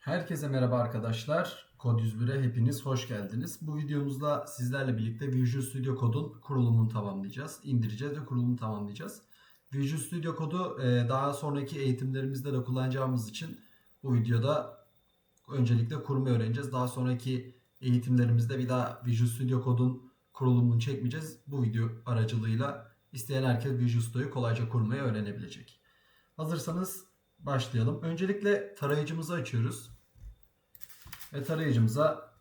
Herkese merhaba arkadaşlar. Kod 101'e hepiniz hoş geldiniz. Bu videomuzda sizlerle birlikte Visual Studio Code'un kurulumunu tamamlayacağız. İndireceğiz ve kurulumunu tamamlayacağız. Visual Studio Code'u e, daha sonraki eğitimlerimizde de kullanacağımız için bu videoda öncelikle kurmayı öğreneceğiz. Daha sonraki eğitimlerimizde bir daha Visual Studio Code'un kurulumunu çekmeyeceğiz. Bu video aracılığıyla isteyen herkes Visual Studio'yu kolayca kurmayı öğrenebilecek. Hazırsanız başlayalım. Öncelikle tarayıcımızı açıyoruz. Ve tarayıcımıza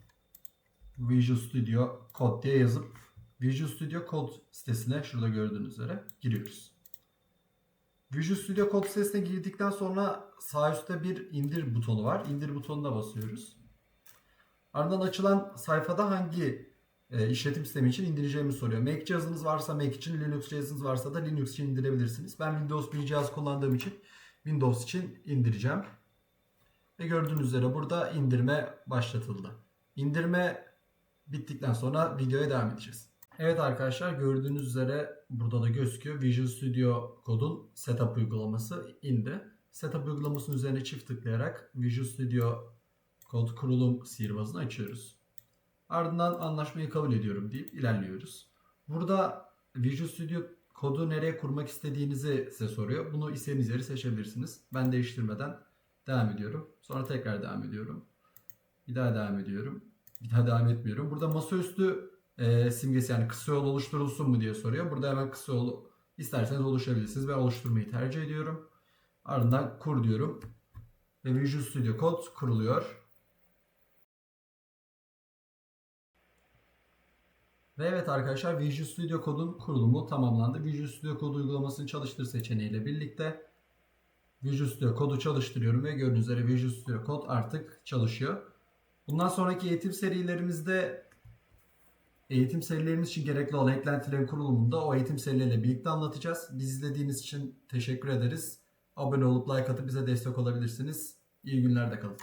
Visual Studio Code diye yazıp Visual Studio Code sitesine şurada gördüğünüz üzere giriyoruz. Visual Studio Code sitesine girdikten sonra sağ üstte bir indir butonu var. İndir butonuna basıyoruz. Ardından açılan sayfada hangi e, işletim sistemi için indireceğimi soruyor. Mac cihazınız varsa Mac için, Linux cihazınız varsa da Linux için indirebilirsiniz. Ben Windows bir cihaz kullandığım için Windows için indireceğim. Ve gördüğünüz üzere burada indirme başlatıldı. İndirme bittikten sonra videoya devam edeceğiz. Evet arkadaşlar gördüğünüz üzere burada da gözüküyor. Visual Studio Code'un setup uygulaması indi. Setup uygulamasının üzerine çift tıklayarak Visual Studio Code kurulum sihirbazını açıyoruz. Ardından anlaşmayı kabul ediyorum deyip ilerliyoruz. Burada Visual Studio kodu nereye kurmak istediğinizi size soruyor. Bunu istediğiniz yeri seçebilirsiniz. Ben değiştirmeden devam ediyorum. Sonra tekrar devam ediyorum. Bir daha devam ediyorum. Bir daha devam etmiyorum. Burada masaüstü e, simgesi yani kısa yol oluşturulsun mu diye soruyor. Burada hemen kısa yol isterseniz oluşturabilirsiniz. Ben oluşturmayı tercih ediyorum. Ardından kur diyorum. Ve Visual Studio Code kuruluyor. Ve evet arkadaşlar Visual Studio Code'un kurulumu tamamlandı. Visual Studio Code uygulamasını çalıştır seçeneğiyle birlikte Visual Studio Code'u çalıştırıyorum ve gördüğünüz üzere Visual Studio Code artık çalışıyor. Bundan sonraki eğitim serilerimizde eğitim serilerimiz için gerekli olan eklentilerin kurulumunu da o eğitim serileriyle birlikte anlatacağız. Biz izlediğiniz için teşekkür ederiz. Abone olup like atıp bize destek olabilirsiniz. İyi günler de kalın.